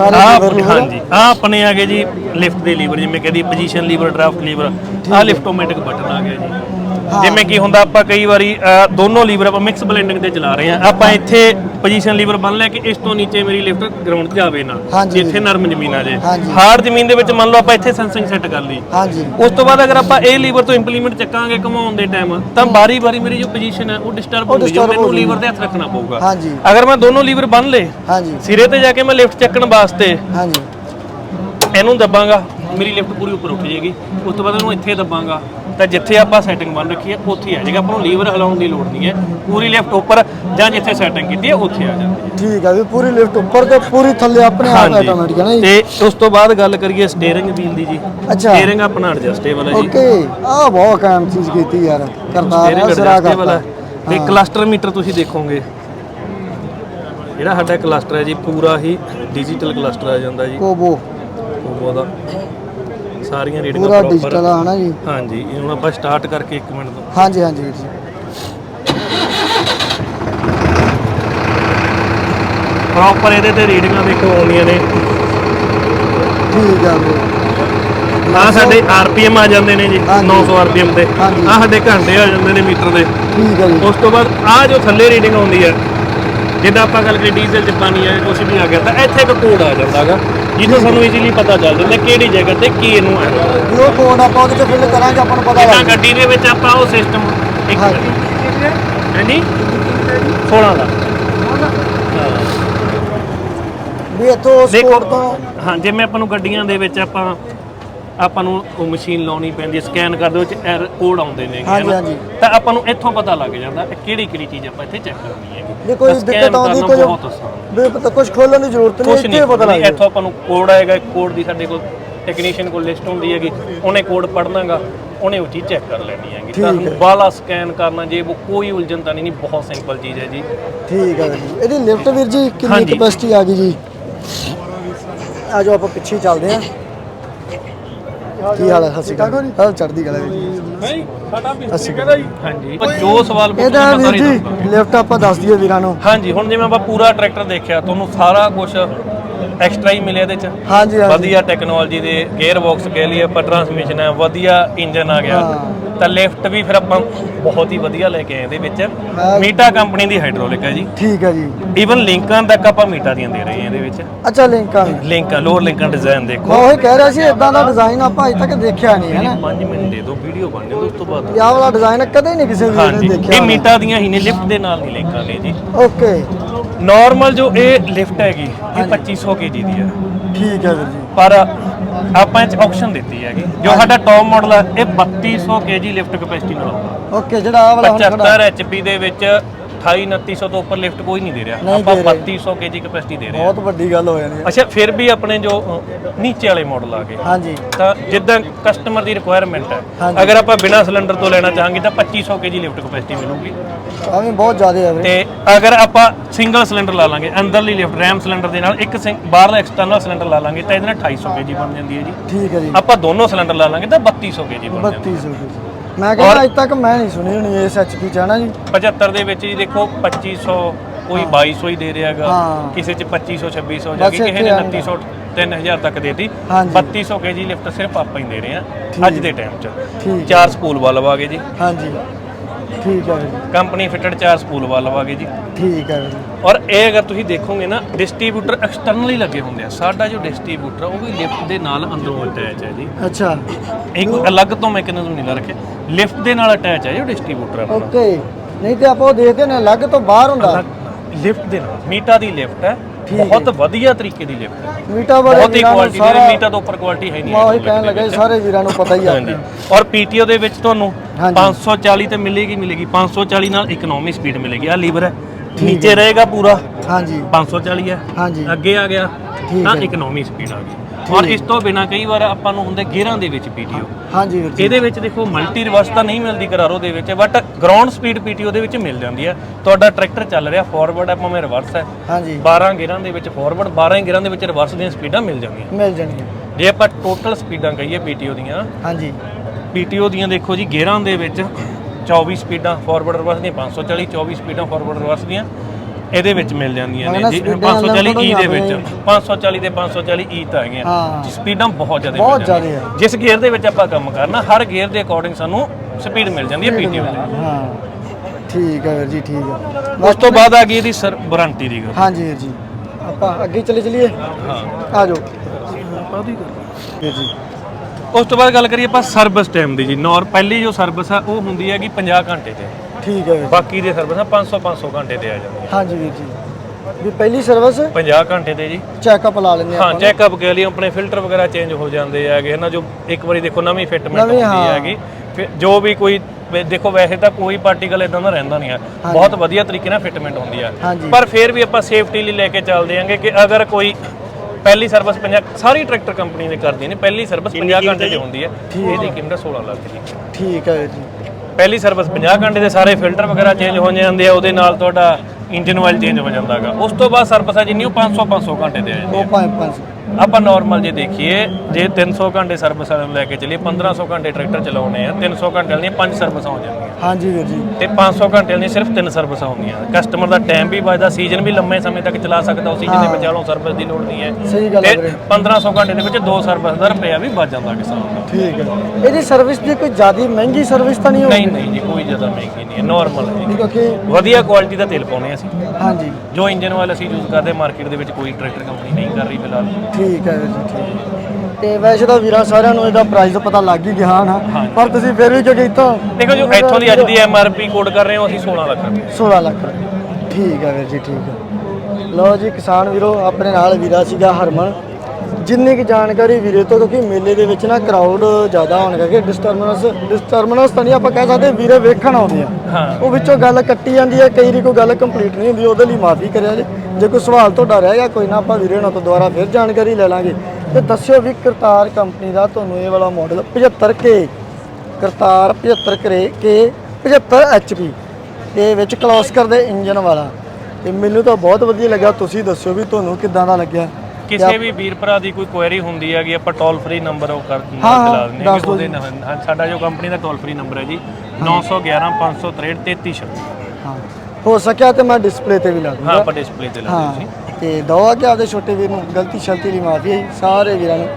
ਸਾਰੇ ਆ lever ਲੂਵਰ। ਹਾਂਜੀ ਆ ਆਪਣੇ ਆ ਗਏ ਜੀ ਲਿਫਟ ਦੇ ਲੀਵਰ ਜਿਵੇਂ ਕਹਿੰਦੀ ਪੋਜੀਸ਼ਨ ਲੀਵਰ ਡਰਾਫਟ ਲੀਵਰ ਆ ਲਿਫਟੋਮੈਟਿਕ ਬਟਨ ਆ ਗਿਆ ਜੀ ਜਿਵੇਂ ਕੀ ਹੁੰਦਾ ਆਪਾਂ ਕਈ ਵਾਰੀ ਅ, ਦੋਨੋਂ ਲੀਵਰ ਆਪਾਂ ਮਿਕਸ ਬਲੈਂਡਿੰਗ ਤੇ ਚਲਾ ਰਹੇ ਆ ਆਪਾਂ ਇੱਥੇ ਪੋਜੀਸ਼ਨ ਲੀਵਰ ਬੰਨ ਲਿਆ ਕਿ ਇਸ ਤੋਂ ਨੀਚੇ ਮੇਰੀ ਲਿਫਟ ਗਰਾਊਂਡ 'ਤੇ ਜਾਵੇ ਨਾ ਹਾਂਜੀ। ਜਿੱਥੇ ਨਰਮ ਜ਼ਮੀਨ ਆ ਜੇ। ਹਾਂਜੀ। ਹਾਰਡ ਜ਼ਮੀਨ ਦੇ ਵਿੱਚ ਮੰਨ ਲਓ ਆਪਾਂ ਇੱਥੇ ਸੈਂਸਿੰਗ ਸੈੱਟ ਕਰ ਲਈ। ਹਾਂਜੀ। ਉਸ ਤੋਂ ਬਾਅਦ ਅਗਰ ਆਪਾਂ ਇਹ ਲੀਵਰ ਤੋਂ ਇੰਪਲੀਮੈਂਟ ਚੱਕਾਂਗੇ ਘਮਾਉਣ ਦੇ ਟਾਈਮ ਤਾਂ ਬਾਰੀ-ਬਾਰੀ ਮੇਰੀ ਜੋ ਪੋਜੀਸ਼ਨ ਹੈ ਉਹ ਡਿਸਟਰਬ ਉਹ ਹੋਊਗੀ ਜੋ disturb ਮੈਨੂੰ। ਲੀਵਰ ਦੇ ਹੱਥ ਰੱਖਣਾ ਪਊਗਾ। ਹਾਂਜੀ। ਅਗਰ ਮੈਂ ਦੋਨੋਂ ਲੀਵਰ ਬੰਨ ਹਾਂਜੀ। ਸਿਰੇ ਤੇ ਜਾ ਕੇ ਮੈਂ ਲਿਫਟ ਚੱਕਣ ਵਾਸਤੇ ਹਾਂਜੀ। ਇਹਨੂੰ ਦੱਬਾਂਗਾ ਮੇਰੀ ਲਿਫਟ ਪੂਰੀ ਉੱਪਰ ਉੱਠ ਜਾਏਗੀ। ਉਸ ਤੋਂ ਬਾਅਦ ਇਹਨੂੰ ਇੱਥੇ ਦੱਬਾਂਗਾ। ਤਾਂ ਜਿੱਥੇ ਆਪਾਂ ਸੈਟਿੰਗ ਬੰਨ ਰੱਖੀ ਹੈ ਉੱਥੇ ਹੀ ਆ ਜਾਏਗਾ। ਆਪਾਂ ਨੂੰ ਲੀਵਰ ਹਿਲਾਉਣ ਦੀ ਲੋੜ ਨਹੀਂ ਹੈ। ਪੂਰੀ ਲਿਫਟ ਉੱਪਰ ਜਾਂ ਜਿੱਥੇ ਸੈਟਿੰਗ ਕੀਤੀ ਹੈ ਉੱਥੇ ਆ ਜਾਂਦੀ ਹੈ। ਠੀਕ ਆ ਵੀ ਪੂਰੀ ਲਿਫਟ ਉੱਪਰ ਤੇ ਪੂਰੀ ਥੱਲੇ ਆਪਣੇ ਆਪ ਆਟੋਮੈਟਿਕ ਹੈ ਨਾ ਜੀ? ਤੇ ਉਸ ਤੋਂ ਬਾਅਦ ਗੱਲ ਕਰੀਏ ਸਟੀਅਰਿੰਗ ਵੀਲ ਦੀ ਜੀ। ਅੱਛਾ। ਸਟੀਅਰਿੰਗ ਆਪਣਾ ਐਡਜਸਟੇਬਲ ਹੈ ਜੀ। ਓਕੇ। ਆ ਬਹੁਤ ਕਾਮ ਚੀਜ਼ ਕੀਤੀ ਯਾਰ। ਕਰਤਾਰ ਸਿਰਾ ਕਰਤਾ। ਹੈ। ਤੇ ਕਲਸਟਰ ਮੀਟਰ ਤੁਸੀਂ ਦੇਖੋਗੇ। ਜਿਹੜਾ ਸਾਡਾ ਕਲਸਟਰ ਹੈ ਜੀ ਪੂਰਾ ਹੀ ਡਿਜੀਟਲ ਕਲਸਟਰ ਆ ਜਾਂਦਾ ਜੀ। ਕੋਬੋ। ਉਹ ਉਹਦਾ ਸਾਰੀਆਂ ਰੀਡਿੰਗਾਂ ਪੂਰਾ ਪ੍ਰੋਪਰ ਡਿਜੀਟਲ ਆ ਹਨਾ ਜੀ? ਹਾਂਜੀ ਇਹ ਹੁਣ ਆਪਾਂ ਸਟਾਰਟ ਕਰਕੇ 1 ਮਿੰਟ ਤੋਂ ਹਾਂਜੀ ਹਾਂਜੀ ਵੀਰ ਜੀ। ਪ੍ਰੋਪਰ ਇਹਦੇ ਤੇ ਰੀਡਿੰਗਾਂ ਦੇਖੋ ਆਉਂਦੀਆਂ ਨੇ। ਠੀਕ ਆ ਵੀਰੇ। ਆ ਸਾਡੇ ਆਰਪੀਐਮ ਆ ਜਾਂਦੇ ਨੇ ਜੀ ਹਾਂਜੀ। 900 ਆਰਪੀਐਮ ਤੇ ਹਾਂਜੀ। ਆ ਸਾਡੇ ਘੰਟੇ ਆ ਜਾਂਦੇ ਨੇ ਮੀਟਰ ਦੇ। ਠੀਕ ਹੈ ਜੀ। ਉਸ ਤੋਂ ਬਾਅਦ ਆ ਜੋ ਥੱਲੇ ਰੀਡਿੰਗ ਆਉਂਦੀ ਹੈ ਜਿੱਦਾਂ ਆਪਾਂ ਗੱਲ ਕਰੀ ਡੀਜ਼ਲ ਚ ਪਾਣੀ ਆ ਕੁਝ ਵੀ ਆ ਗਿਆ ਤਾਂ ਇੱਥੇ ਇੱਕ ਕੋਡ ਆ ਜਾਂਦਾਗਾ। ਜਿਹਨੂੰ ਸਾਨੂੰ ਈਜ਼ੀਲੀ ਪਤਾ ਚੱਲ ਜਾਂਦਾ ਕਿਹੜੀ ਜਗ੍ਹਾ ਤੇ ਕੀ ਇਹਨੂੰ ਹੈ। ਉਹ ਕੋਡ ਆਪਾਂ ਉਹਦੇ ਚ ਫਿਲ ਕਰਾਂਗੇ ਆਪਾਂ ਨੂੰ ਪਤਾ ਜਿੱਦਾਂ ਲੱਗ। ਗੱਡੀ ਦੇ ਵਿੱਚ ਆਪਾਂ ਉਹ ਸਿਸਟਮ ਇੱਕ ਹਾਂਜੀ। ਹਾਂਜੀ? 16 ਦਾ। ਵੀ ਇੱਥੋਂ ਉਸ ਦੇਖੋ ਕੋਡ ਤੋਂ ਹਾਂ ਜਿਵੇਂ ਆਪਾਂ ਨੂੰ ਗੱਡੀਆਂ ਦੇ ਵਿੱਚ ਆਪਾਂ ਆਪਾਂ ਨੂੰ ਉਹ ਮਸ਼ੀਨ ਲਾਉਣੀ ਪੈਂਦੀ ਹੈ ਸਕੈਨ ਕਰਦੇ ਵਿੱਚ ਐਰ ਕੋਡ ਆਉਂਦੇ ਨੇ ਹਾਂਜੀ, ਹਾਂਜੀ। ਤਾਂ ਆਪਾਂ ਨੂੰ ਇੱਥੋਂ ਪਤਾ ਲੱਗ ਜਾਂਦਾ ਕਿ ਕਿਹੜੀ ਕਿਹੜੀ ਚੀਜ਼ ਆਪਾਂ ਇੱਥੇ ਚੈੱਕ ਕਰਨੀ ਹੈ ਜੇ ਕੋਈ ਦਿੱਕਤ ਆਉਂਦੀ ਕੋਈ ਬਹੁਤ ਆਸਾਨ ਵੀ ਪਤਾ ਕੁਝ ਖੋਲਣ ਦੀ ਜ਼ਰੂਰਤ ਨਹੀਂ ਕੁਛ ਨਹੀਂ ਇੱਥੇ ਪਤਾ ਲੱਗ ਇੱਥੋਂ ਜਾਊ। ਆਪਾਂ ਨੂੰ ਕੋਡ ਆਏਗਾ ਕੋਡ ਦੀ ਸਾਡੇ ਕੋਲ ਟੈਕਨੀਸ਼ੀਅਨ ਕੋਲ ਲਿਸਟ ਹੁੰਦੀ ਹੈਗੀ ਉਹਨੇ ਕੋਡ ਪੜਨਾਗਾ ਉਹਨੇ ਉਹ ਚੀਜ਼ ਚੈੱਕ ਕਰ ਲੈਣੀ ਹੈਗੀ ਠੀਕ ਤੁਹਾਨੂੰ ਹੈ। ਬਾਲਾ ਸਕੈਨ ਕਰਨਾ ਜੇ ਉਹ ਕੋਈ ਉਲਝਣ ਤਾਂ ਨਹੀਂ ਨਹੀਂ ਬਹੁਤ ਸਿੰਪਲ ਚੀਜ਼ ਹੈ ਜੀ ਠੀਕ ਹੈ ਜੀ ਇਹਦੀ ਲਿਫਟ ਵੀਰ ਜੀ ਕਿੰਨੀ ਹਾਂਜੀ। ਕਪੈਸਿਟੀ ਆ ਗਈ ਜੀ ਆ ਜਾਓ ਆਪਾਂ ਪਿੱਛੇ ਹੀ ਚੱਲਦੇ ਆਂ ਕੀ ਹਾਲ ਹੈ? ਸਤਿ ਸ਼੍ਰੀ ਅਕਾਲ। ਹਾਂ? ਚੜ੍ਹਦੀ ਕਲਾ ਜੀ। ਨਹੀਂ ਸਾਡਾ ਵੀ ਅਸੀਂ ਹਾਂਜੀ। ਜੋ ਸਵਾਲ ਪੁੱਛਣਾ ਇਹਦਾ ਮੈਂ ਵੀਰ ਸਾਰੇ ਜੀ। ਲਿਫਟ ਆਪਾਂ ਦੱਸ ਦਈਏ ਵੀਰਾਂ ਨੂੰ। ਹਾਂਜੀ ਹੁਣ ਜਿਵੇਂ ਆਪਾਂ ਪੂਰਾ ਟਰੈਕਟਰ ਦੇਖਿਆ ਤੁਹਾਨੂੰ ਸਾਰਾ ਕੁਝ ਐਕਸਟਰਾ ਹੀ ਮਿਲਿਆ ਇਹਦੇ ਚ? ਹਾਂਜੀ ਹਾਂਜੀ। ਵਧੀਆ ਟੈਕਨੋਲੋਜੀ ਦੇ ਗੇਅਰ ਬਾਕਸ ਕਹਿ ਲਈਏ ਆਪਾਂ ਟਰਾਂਸਮਿਸ਼ਨ ਹੈ ਵਧੀਆ ਇੰਜਨ ਆ ਗਿਆ। ਤਾਂ ਲਿਫਟ ਵੀ ਫਿਰ ਆਪਾਂ ਬਹੁਤ ਹੀ ਵਧੀਆ ਲੈ ਕੇ ਆਏ ਇਹਦੇ ਵਿੱਚ। ਮੈਂ- ਮੀਟਾ ਕੰਪਨੀ ਦੀ ਹਾਈਡ੍ਰੋਲਿਕ ਹੈ ਜੀ। ਠੀਕ ਹੈ ਜੀ। ਈਵਨ ਲਿੰਕਾਂ ਤੱਕ ਆਪਾਂ ਮੀਟਾ ਦੀਆਂ ਦੇ ਰਹੇ ਹਾਂ ਇਹਦੇ ਵਿੱਚ। ਅੱਛਾ ਲਿੰਕਾਂ ਵੀ। ਲਿੰਕਾਂ ਲੋਅਰ ਲਿੰਕਾਂ ਡਿਜ਼ਾਈਨ ਮੈਂ ਦੇਖੋ ਉਹੀ ਕਹਿ ਰਿਹਾ ਸੀ ਇਦਾਂ ਦਾ ਡਿਜ਼ਾਈਨ ਆਪਾਂ ਅਜੇ ਤੱਕ ਦੇਖਿਆ ਨਹੀਂ ਹੈ ਨਾ? 5 ਮਿੰਟ ਦੇ ਦਿਓ ਵੀਡੀਓ ਬਣ ਜਾਂਦੀ ਉਸ ਤੋਂ ਬਾਅਦ। ਇਹ ਆਹ ਵਾਲਾ ਡਿਜ਼ਾਈਨ ਕਦੇ ਨਹੀਂ ਕਿਸੇ ਹਾਂਜੀ। ਨੇ ਦੇਖਿਆ ਇਹ ਮੀਟਾ ਦੀਆਂ ਹੀ ਨੇ ਲਿਫਟ ਦੇ ਨਾਲ ਨਹੀਂ ਲਿੰਕਾਂ ਨੇ ਜੀ। ਓਕੇ ਨਾਰਮਲ ਜੋ ਇਹ ਲਿਫਟ ਹੈਗੀ ਇਹ 2500 ਕੇਜੀ ਦੀ ਹੈ। ਠੀਕ ਹੈ ਵੀਰ ਜੀ। ਪਰ ਆਪਾਂ ਇਹ ਆਪਸ਼ਨ ਦਿੱਤੀ ਹੈਗੀ। ਜੋ ਸਾਡਾ ਟੌਪ ਮਾਡਲ ਹੈ ਇਹ 3200 ਕੇਜੀ ਲਿਫਟ ਕਪੈਸਿਟੀ ਨਾਲ ਆਉਂਦਾ ਓਕੇ ਜਿਹੜਾ ਆਹ ਵਾਲਾ ਹੁਣ ਖੜਾ। 75 ਐਚਪੀ ਦੇ ਵਿੱਚ 28 2900 ਤੋਂ ਉੱਪਰ ਲਿਫਟ ਕੋਈ ਨਹੀਂ ਦੇ ਰਿਹਾ। ਆਪਾਂ ਦੇ ਰਹੇ। 3200 ਕੇਜੀ ਕਪੈਸਿਟੀ ਦੇ ਰਹੇ ਹਾਂ। ਬਹੁਤ ਵੱਡੀ ਗੱਲ ਹੋ ਜਾਣੀ ਹੈ। ਅੱਛਾ ਫਿਰ ਵੀ ਆਪਣੇ ਜੋ ਨੀਚੇ ਵਾਲੇ ਮਾਡਲ ਆ ਗਏ। ਹਾਂਜੀ। ਤਾਂ ਜਿੱਦਾਂ ਕਸਟਮਰ ਦੀ ਰਿਕੁਆਇਰਮੈਂਟ ਹੈ। ਅਗਰ ਆਪਾਂ ਬਿਨਾ ਸਿਲੰਡਰ ਤੋਂ ਲੈਣਾ ਚਾਹਾਂਗੇ ਤਾਂ 2500 ਕੇਜੀ ਲਿਫਟ ਕਪੈਸਿਟੀ ਮਿਲੂਗੀ। ਆ ਵੀ ਬਹੁਤ ਜ਼ਿਆਦਾ ਹੈ ਤੇ ਅਗਰ ਆਪਾਂ ਸਿੰਗਲ ਸਿਲੰਡਰ ਲਾ ਲਾਂਗੇ ਅੰਦਰਲੀ ਲਿਫਟ ਰੈਮ ਸਿਲੰਡਰ ਦੇ ਨਾਲ ਇੱਕ ਬਾਹਰਲਾ ਐਕਸਟਰਨਲ ਸਿਲੰਡਰ ਲਾ ਲਾਂਗੇ ਤਾਂ ਇਹਦੇ ਨਾਲ 250 ਕੇਜੀ ਬਣ ਜਾਂਦੀ ਹੈ ਜੀ। ਠੀਕ ਹੈ ਜੀ। ਆਪਾਂ ਦੋਨੋਂ ਸਿਲੰਡਰ ਲਾ ਲਾਂਗੇ ਤਾਂ 3200 ਕੇਜੀ ਬਣ ਜਾਂਦੀ 3200 ਰੁਪਏ ਮੈਂ ਕਹਿੰਦਾ ਅੱਜ ਤੱਕ ਮੈਂ ਨਹੀਂ ਸੁਣੀ ਹੋਣੀ ਇਸ ਐਚਪੀ ਚ ਹੈ ਨਾ ਜੀ 75 ਦੇ ਵਿੱਚ ਜੀ ਦੇਖੋ 2500 ਕੋਈ 2200 ਹੀ ਦੇ ਰਿਹਾਗਾ ਹਾਂ। ਕਿਸੇ ਚ 2500 2600 ਬਸ ਜਾ ਕੇ ਕਿਸੇ ਇੱਥੇ ਨੇ ਆ 2900 3000 ਤੱਕ ਦੇਤੀ ਹਾਂਜੀ। 3200 ਕੇਜੀ ਲਿਫਟ ਸਿਰਫ ਆਪਾਂ ਹੀ ਦੇ ਰਹੇ। ਹਾਂ ਅੱਜ ਦੇ ਟਾਈਮ 'ਚ। ਚਾਰ ਸਪੂਲ ਵਾਲਵ ਆ ਗਏ ਜੀ ਹਾਂਜੀ ਠੀਕ ਹੈ ਕੰਪਨੀ ਫਿਟਡ ਚਾਰ ਸਪੂਲ ਵਾਲਵ ਆ ਗਏ ਜੀ। ਠੀਕ ਹੈ ਔਰ ਇਹ ਅਗਰ ਤੁਸੀਂ ਦੇਖੋਗੇ ਨਾ ਡਿਸਟ੍ਰੀਬਿਊਟਰ ਐਕਸਟਰਨਲੀ ਲੱਗੇ ਹੁੰਦੇ ਆ। ਸਾਡਾ ਜੋ ਡਿਸਟ੍ਰੀਬਿਊਟਰ ਉਹ ਵੀ ਲਿਫਟ ਦੇ ਨਾਲ ਅੰਦਰੋਂ ਅਟੈਚ ਹੈ ਜੀ। ਅੱਛਾ। ਇੱਕ ਅਲੱਗ ਤੋਂ ਮੈਕੈਨਿਜ਼ਮ ਨਹੀਂ ਲਾ ਰੱਖਿਆ ਲਿਫਟ ਦੇ ਨਾਲ ਅਟੈਚ ਹੈ ਜੋ ਡਿਸਟ੍ਰੀਬਿਊਟਰ ਆਪਣਾ। ਓਕੇ ਨਹੀਂ ਤੇ ਆਪਾਂ ਉਹ ਦੇਖਦੇ ਨੇ ਅਲੱਗ ਤੋਂ ਬਾਹਰ ਹੁੰਦਾ। ਲਿਫਟ ਦੇ ਨਾਲ। ਮੀਟਾ ਦੀ ਲਿਫਟ ਹੈ। ਬਹੁਤ ਵਧੀਆ ਤਰੀਕੇ ਦੀ ਲਿਫਟ ਹੈ। ਮੀਟਾ ਵਾਲੇ ਬਹੁਤ ਹੀ ਵੀਰਾਂ ਨੂੰ ਕੁਆਲਿਟੀ ਸਾਰਾ ਦੀ ਮੀਟਾ ਤੋਂ ਉੱਪਰ ਕੁਆਲਿਟੀ ਹੈ ਨਹੀਂ ਮੈਂ ਉਹੀ ਕਹਿਣ ਲੱਗਾ ਜੀ, ਸਾਰੇ ਵੀਰਾਂ ਨੂੰ ਪਤਾ ਹੀ ਆ। ਹਾਂਜੀ। ਔਰ ਪੀਟੀਓ ਦੇ ਵਿੱਚ ਤੁਹਾਨੂੰ ਹਾਂਜੀ। 540 ਤੇ ਮਿਲੇਗੀ ਮਿਲੇਗੀ। 540 ਨਾਲ ਇਕਨੋਮੀ ਸਪੀਡ ਮਿਲੇਗੀ। ਆ ਲੀਵਰ ਹੈ। ਨੀਚੇ ਰਹੇਗਾ ਪੂਰਾ। ਹਾਂਜੀ। 540 ਹੈ। ਹਾਂਜੀ। ਅੱਗੇ ਆ ਗਿਆ। ਠੀਕ ਤਾਂ ਹੈ। ਇਕਨੋਮੀ ਸਪੀਡ ਆ ਗਈ। ਔਰ ਇਸ ਤੋਂ ਬਿਨਾ ਕਈ ਵਾਰ ਆਪਾਂ ਨੂੰ ਹੁੰਦੇ ਗੇਅਰਾਂ ਦੇ ਵਿੱਚ ਪੀਟੀਓ ਹਾਂਜੀ ਵੀਰ ਜੀ। ਇਹਦੇ ਵਿੱਚ ਦੇਖੋ ਮਲਟੀ ਰਿਵਰਸ ਤਾਂ ਨਹੀਂ ਮਿਲਦੀ ਕਰਾਰੋ ਦੇ ਵਿੱਚ ਬਟ ਗਰਾਊਂਡ ਸਪੀਡ ਪੀਟੀਓ ਦੇ ਵਿੱਚ ਮਿਲ ਜਾਂਦੀ ਹੈ। ਤੁਹਾਡਾ ਟਰੈਕਟਰ ਚੱਲ ਰਿਹਾ ਫਾਰਵਰਡ ਹੈ ਭਾਵੇਂ ਰਿਵਰਸ ਹੈ। ਹਾਂਜੀ। 12 ਗੇਅਰਾਂ ਦੇ ਵਿੱਚ ਫਾਰਵਰਡ 12 ਗੇਅਰਾਂ ਦੇ ਵਿੱਚ ਰਿਵਰਸ ਦੀਆਂ ਸਪੀਡਾਂ ਮਿਲ ਜਾਂਦੀਆਂ। ਮਿਲ ਜਾਣਗੇ ਜੇ ਆਪਾਂ ਟੋਟਲ ਸਪੀਡਾਂ ਕਹੀਏ ਪੀਟੀਓ ਦੀਆਂ ਹਾਂਜੀ। ਪੀਟੀਓ ਦੀਆਂ ਦੇਖੋ ਜੀ ਗੇਅਰਾਂ ਦੇ ਵਿੱਚ 24 ਸਪੀਡਾਂ ਫਾਰਵਰਡ ਰਿਵਰਸ ਦੀਆਂ 540 24 ਸਪੀਡਾਂ ਫਾਰਵਰਡ ਰਿਵਰਸ ਦੀਆਂ। ਇਹਦੇ ਵਿੱਚ ਮਿਲ ਜਾਂਦੀਆਂ ਨੇ ਜੀ ਕਹਿੰਦਾ ਸਪੀਡਾਂ 540 ਈ ਦੇ ਲੰਬੜੀਆਂ ਵਿੱਚ 540 ਤੇ 540 ਈ ਤਾਂ ਹੈਗੀਆਂ। ਹਾਂ। ਸਪੀਡਾਂ ਬਹੁਤ ਜ਼ਿਆਦਾ ਬਹੁਤ। ਜ਼ਿਆਦਾ ਹੈ। ਜਿਸ ਗੇਅਰ ਦੇ ਵਿੱਚ ਆਪਾਂ ਕੰਮ ਕਰਨਾ ਹਰ ਗੇਅਰ ਦੇ ਅਕੋਰਡਿੰਗ ਸਾਨੂੰ ਸਪੀਡ ਮਿਲ ਜਾਂਦੀ ਹੈ ਪੀਟੀਓ ਦੀ। ਹਾਂ ਠੀਕ ਹੈ ਵੀਰ ਜੀ ਠੀਕ ਹੈ। ਉਸ ਤੋਂ ਬਾਅਦ ਆ ਗਈ ਇਹਦੀ ਸਰ ਵਾਰੰਟੀ ਦੀ ਗੱਲ। ਹਾਂਜੀ ਵੀਰ ਜੀ। ਆਪਾਂ ਅੱਗੇ ਚਲੇ ਚਲੀਏ? ਹਾਂ। ਆ ਜਾਓ। ਵੀਰ ਜੀ। ਉਸ ਤੋਂ ਬਾਅਦ ਗੱਲ ਕਰੀਏ ਆਪਾਂ ਸਰਵਿਸ ਟਾਈਮ ਦੀ ਜੀ। ਨੌਰ ਪਹਿਲੀ ਜੋ ਸਰਵਿਸ ਆ ਉਹ ਹੁੰਦੀ ਹੈਗੀ 50 ਘੰਟੇ ਤੇ। ਠੀਕ ਹੈ ਵੀਰ ਜੀ। ਬਾਕੀ ਦੇ ਸਰਵਿਸ 500 500 ਘੰਟੇ ਤੇ ਆ ਜਾਂਦੀ ਹਾਂਜੀ ਵੀਰ ਜੀ। ਵੀ ਪਹਿਲੀ ਸਰਵਿਸ? 50 ਘੰਟੇ ਤੇ ਜੀ। ਚੈੱਕਅਪ ਲਾ ਲੈਂਦੇ ਹਾਂ ਆਪਾਂ ਚੈੱਕਅਪ ਕੇ ਲਈ ਆਪਣੇ ਫਿਲਟਰ ਵਗੈਰਾ ਚੇਂਜ ਹੋ ਜਾਂਦੇ ਹੈਗੇ ਨਾ ਜੋ ਇੱਕ ਵਾਰੀ ਦੇਖੋ ਨਵੀਂ ਫਿਟਮੈਂਟ ਨਵੀਂ, ਹੁੰਦੀ ਹਾਂ। ਹੈਗੀ। ਫਿਰ ਜੋ ਵੀ ਕੋਈ ਵੇ- ਦੇਖੋ ਵੈਸੇ ਤਾਂ ਕੋਈ ਪਾਰਟੀਕਲ ਇਦਾਂ ਦਾ ਰਹਿੰਦਾ ਨਹੀਂ ਹੈ ਬਹੁਤ ਵਧੀਆ ਤਰੀਕੇ ਨਾਲ ਫਿਟਮੈਂਟ ਹੁੰਦੀ ਆ। ਹਾਂਜੀ। ਪਰ ਫਿਰ ਵੀ ਆਪਾਂ ਸੇਫਟੀ ਲਈ ਲੈ ਕੇ ਚੱਲਦੇ ਆਂਗੇ ਕਿ ਅਗਰ ਕੋਈ ਪਹਿਲੀ ਸਰਵਿਸ 50 ਸਾਰੀ ਟਰੈਕਟਰ ਕੰਪਨੀ ਦੇ ਕਰਦੀਆਂ ਨੇ ਪਹਿਲੀ ਸਰਵਿਸ 50 ਘੰਟੇ ਦੀ ਹੁੰਦੀ ਹੈ ਇਹਦੀ ਕੀਮਤ 16 ਲੱਖ ਦੀ। ਠੀਕ ਹੈ ਵੀਰ ਜੀ। ਪਹਿਲੀ ਸਰਵਿਸ 50 ਘੰਟੇ ਦੇ ਸਾਰੇ ਫਿਲਟਰ ਵਗੈਰਾ ਚੇਂਜ ਹੋ ਜਾਂਦੇ ਆ, ਉਹਦੇ ਨਾਲ ਤੁਹਾਡਾ ਇੰਜਨ ਆਇਲ ਚੇਂਜ ਹੋ ਜਾਂਦਾਗਾ। ਉਸ ਤੋਂ ਬਾਅਦ ਸਰਵਿਸ ਆ ਜਿੰਨੀ ਉਹ 500 500 ਘੰਟੇ ਦੇ ਆ ਜਾਂਦੀ ਉਹ ਪੰਜ ਪੰਜ ਆਪਾਂ ਨਾਰਮਲ ਜੇ ਦੇਖੀਏ ਜੇ 300 ਘੰਟੇ ਸਰਵਿਸ ਨੂੰ ਲੈ ਕੇ ਚੱਲੀਏ 1500 ਘੰਟੇ ਟਰੈਕਟਰ ਚਲਾਉਣੇ ਆ 300 ਘੰਟੇ ਵਾਲੀਆਂ 5 ਸਰਵਿਸਾਂ ਹੋ ਜਾਂਦੀਆਂ ਹਾਂਜੀ ਵੀਰ ਜੀ। ਤੇ 500 ਘੰਟੇ ਵਾਲੀਆਂ ਸਿਰਫ 3 ਸਰਵਿਸਾਂ ਹੁੰਦੀਆਂ ਕਸਟਮਰ ਦਾ ਟਾਈਮ ਵੀ ਬਚਦਾ ਸੀਜ਼ਨ ਵੀ ਲੰਮੇ ਸਮੇਂ ਤੱਕ ਚਲਾ ਸਕਦਾ ਉਹ ਸੀਜ਼ਨ ਦੇ ਵਿੱਚ ਚਲੋ ਸਰਵਿਸ ਦੀ ਲੋੜ ਨਹੀਂ ਹੈ। ਸਹੀ ਗੱਲ ਹੈ ਤੇ ਵੀਰੇ। 1500 ਘੰਟੇ ਦੇ ਵਿੱਚ ਦੋ ਸਰਵਿਸ ਦਾ ਰੁਪਿਆ ਵੀ ਬਚ ਜਾਂਦਾ ਕਿਸਾਨ ਦਾ ਠੀਕ ਹੈ। ਇਹਦੀ ਸਰਵਿਸ ਦੀ ਕੋਈ ਜ਼ਿਆਦਾ ਮਹਿੰਗੀ ਸਰਵਿਸ ਤਾਂ ਨਹੀਂ ਨਹੀਂ ਹੋਊਗੀ? ਨਹੀਂ ਜੀ ਕੋਈ ਜ਼ਿਆਦਾ ਮਹਿੰਗੀ ਨਹੀਂ ਹੈ। ਨਾਰਮਲ ਹੈ। ਕਿਉਂਕਿ ਵਧੀਆ ਕੁਆਲਿਟੀ ਦਾ ਤੇਲ ਪਾਉਣੇ ਅਸੀਂ। ਹਾਂਜੀ। ਜੋ ਇੰਜਨ ਆਇਲ ਅਸੀਂ ਯੂਜ਼ ਕਰਦੇ ਮਾਰਕੀਟ ਦੇ ਵਿੱਚ ਕੋਈ ਟਰੈਕਟਰ ਕੰਪਨੀ ਨਹੀਂ ਕਰ ਰਹੀ ਫਿਲਹਾਲ। ਠੀਕ ਹੈ ਵੀਰ ਜੀ ਠੀਕ ਤੇ ਵੈਸੇ ਤਾਂ ਵੀਰਾਂ ਸਾਰਿਆਂ ਨੂੰ ਇਹਦਾ ਪ੍ਰਾਈਸ ਪਤਾ ਲੱਗ ਹੀ ਗਿਆ ਨਾ ਪਰ ਤੁਸੀਂ ਫਿਰ ਵੀ ਕਿਉਂਕਿ ਇੱਥੋਂ ਦੇਖੋ ਜੋ ਇੱਥੋਂ ਦੀ ਅੱਜ ਦੀ ਐਮਆਰਪੀ ਕੋਡ ਕਰ ਰਹੇ ਹਾਂ ਅਸੀਂ 16 ਲੱਖ ਰੁਪਏ। 16 ਲੱਖ ਠੀਕ ਹੈ ਵੀਰ ਜੀ ਠੀਕ ਹੈ। ਲਓ ਜੀ ਕਿਸਾਨ ਵੀਰੋ ਆਪਣੇ ਨਾਲ ਵੀਰਾ ਸੀਗਾ ਹਰਮਨ। ਜਿੰਨੀ ਕੀ ਜਾਣਕਾਰੀ ਵੀਰੇ ਤੋਂ ਕਿਉਂਕਿ ਮੇਲੇ ਦੇ ਵਿੱਚ ਨਾ ਕਰਾਊਡ ਜ਼ਿਆਦਾ ਹੋਣ ਕਰਕੇ ਡਿਸਟਰਬੈਂਸ ਡਿਸਟਰਬੈਂਸ ਤਾਂ ਨਹੀਂ ਆਪਾਂ ਕਹਿ ਸਕਦੇ ਵੀਰੇ ਵੇਖਣ ਆਉਂਦੇ ਆ। ਉਹ ਵਿੱਚੋਂ ਗੱਲ ਕੱਟੀ ਜਾਂਦੀ ਹੈ ਕਈ ਵਾਰੀ ਕੋਈ ਗੱਲ ਕੰਪਲੀਟ ਨਹੀਂ ਹੁੰਦੀ ਉਹਦੇ ਲਈ ਮਾਫੀ ਕਰਿਆ ਜੇ। ਜੇ ਕੋਈ ਸਵਾਲ ਤੁਹਾਡਾ ਰਹਿ ਗਿਆ ਕੋਈ ਨਾ ਆਪਾਂ ਵੀਰੇ ਨਾਲ ਤੋਂ ਦੁਬਾਰਾ ਫਿਰ ਜਾਣਕਾਰੀ ਲੈ ਲਾਂਗੇ। ਤੇ ਦੱਸਿਓ ਵੀ ਕਰਤਾਰ ਕੰਪਨੀ ਦਾ ਤੁਹਾਨੂੰ ਇਹ ਵਾਲਾ ਮਾਡਲ 75K ਕਰਤਾਰ 75 ਕਰੇ ਕੇ 75 HP ਤੇ ਵਿੱਚ ਕਲੋਸਕਰ ਦੇ ਇੰਜਨ ਵਾਲਾ। ਤੇ ਮੈਨੂੰ ਤਾਂ ਬਹੁਤ ਵਧੀਆ ਲੱਗਾ ਤੁਸੀਂ ਦੱਸਿਓ ਵੀ ਤੁਹਾਨੂੰ ਕਿੱਦਾਂ ਦਾ ਲੱਗਿਆ? ਕਿਸੇ ਵੀ ਵੀਰ ਭਰਾ ਦੀ ਕੋਈ ਕੁਐਰੀ ਹੁੰਦੀ ਹੈਗੀ ਆਪਾਂ ਟੋਲ ਫ੍ਰੀ ਨੰਬਰ ਉਹ ਕਰ ਹਾਂ, ਚਲਾ ਦਿੰਦੇ ਹਾਂ ਨਾਲ- ਸਾਡਾ ਜੋ ਕੰਪਨੀ ਦਾ ਟੋਲ ਫ੍ਰੀ ਨੰਬਰ ਹੈ ਜੀ 911 563 33 ਹਾਂ। ਹੋ ਸਕਿਆ ਤੇ ਮੈਂ ਡਿਸਪਲੇ ਤੇ ਵੀ ਲਾ ਹਾਂ ਦੂੰਗਾ। ਆਪਾਂ ਡਿਸਪਲੇ ਤੇ ਲਾ ਦਿਓ ਜੀ। ਤੇ ਦੋ ਆ ਕਿ ਆਪਦੇ ਛੋਟੇ ਵੀਰ ਨੂੰ ਗਲਤੀ ਸ਼ਲਤੀ ਲਈ ਮਾਫੀ ਹੈ। ਸਾਰੇ ਵੀਰਾਂ ਨੂੰ।